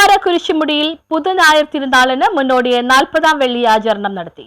തട്ടുപാറ കുരിശുമുടിയിൽ പുതുനായർ തിരുനാളിന് മുന്നോടിയെ നാൽപ്പതാം വെള്ളി ആചരണം നടത്തി.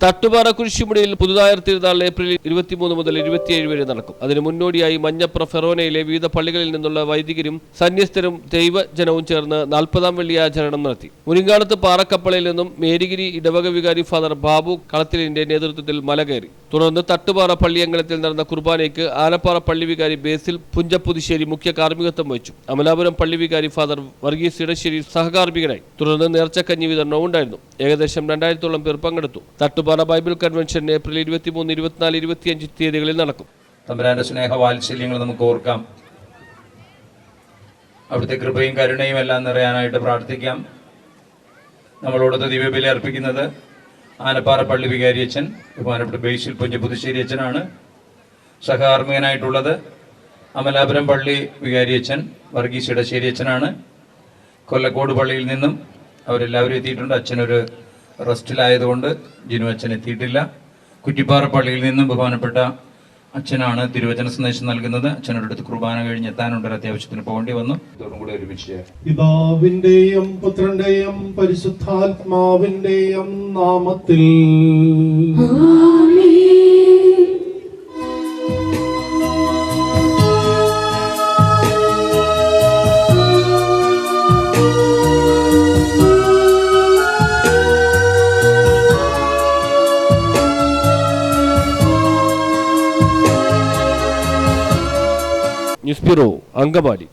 തട്ടുപാറ കുരിശുമുടിയിൽ പുതുതായർ തിരുനാൾ ഏപ്രിൽ ഇരുപത്തിമൂന്ന് മുതൽ ഇരുപത്തിയേഴ് വരെ നടക്കും. അതിന് മുന്നോടിയായി മഞ്ഞപ്ര ഫെറോനയിലെ വിവിധ പള്ളികളിൽ നിന്നുള്ള വൈദികരും സന്യസ്തരും ദൈവജനവും ചേർന്ന് നാൽപ്പതാം വെള്ളി ആചരണം നടത്തി. മുരിങ്ങാടത്ത് പാറക്കപ്പളയിൽ നിന്നും മേരിഗിരി ഇടവക വികാരി ഫാദർ ബാബു കളത്തിലിന്റെ നേതൃത്വത്തിൽ മല കയറി. തുടർന്ന് തട്ടുപാറ പള്ളിയങ്കലത്തിൽ നടന്ന കുർബാനയ്ക്ക് ആലപ്പാറ പള്ളി വികാരി ബേസിൽ പുഞ്ചപ്പുതുശ്ശേരി മുഖ്യ കാർമ്മികത്വം വഹിച്ചു. അമലാപുരം പള്ളി വികാരി ഫാദർ വർഗീസ് ഇടശ്ശേരി സഹകാർമ്മികനായി. തുടർന്ന് നേർച്ചക്കഞ്ഞി വിതരണവും ഉണ്ടായിരുന്നു. ഏകദേശം രണ്ടായിരത്തോളം പേർ പങ്കെടുത്തു. തട്ടുപാറ ബൈബിൾ കൺവെൻഷൻ ഏപ്രിൽ ഇരുപത്തിമൂന്ന് ഇരുപത്തിനാല് ഇരുപത്തിയഞ്ച് തീയതികളിൽ നടക്കും. തമ്പുരാന്റെ സ്നേഹ വാത്സല്യങ്ങൾ നമുക്ക് ഓർക്കാം. അവിടുത്തെ കൃപയും കരുണയും എല്ലാം നിറയാനായിട്ട് പ്രാർത്ഥിക്കാം. നമ്മളോടൊത്ത് ദിവ്യബലി അർപ്പിക്കുന്നത് ആനപ്പാറ പള്ളി വികാരി അച്ഛൻ ബഹുമാനപ്പെട്ട ബേസിൽ പുഞ്ച പുതുശ്ശേരി അച്ഛനാണ്. സഹകാർമ്മികനായിട്ടുള്ളത് അമലാപുരം പള്ളി വികാരി അച്ഛൻ വർഗീസ് ഇടശ്ശേരി അച്ഛനാണ്. കൊല്ലക്കോട് പള്ളിയിൽ നിന്നും അവരെല്ലാവരും എത്തിയിട്ടുണ്ട്. അച്ഛനൊരു റെസ്റ്റിലായതുകൊണ്ട് ജിനു അച്ഛൻ എത്തിയിട്ടില്ല. കുറ്റിപ്പാറ പള്ളിയിൽ നിന്നും ബഹുമാനപ്പെട്ട അച്ഛനാണ് തിരുവചന സന്ദേശം നൽകുന്നത്. അച്ഛനോട് അടുത്ത് കുർബാന കഴിഞ്ഞ് എത്താനുണ്ട്. അത്യാവശ്യത്തിന് പോകേണ്ടി വന്നു. ഇതോടും കൂടെ ഒരുമിച്ച് പിതാവിന്റെയും പുത്രന്റെയും പരിശുദ്ധാത്മാവിന്റെയും നാമത്തിൽ ന്യൂസ് ബ്യൂറോ അങ്കമാലി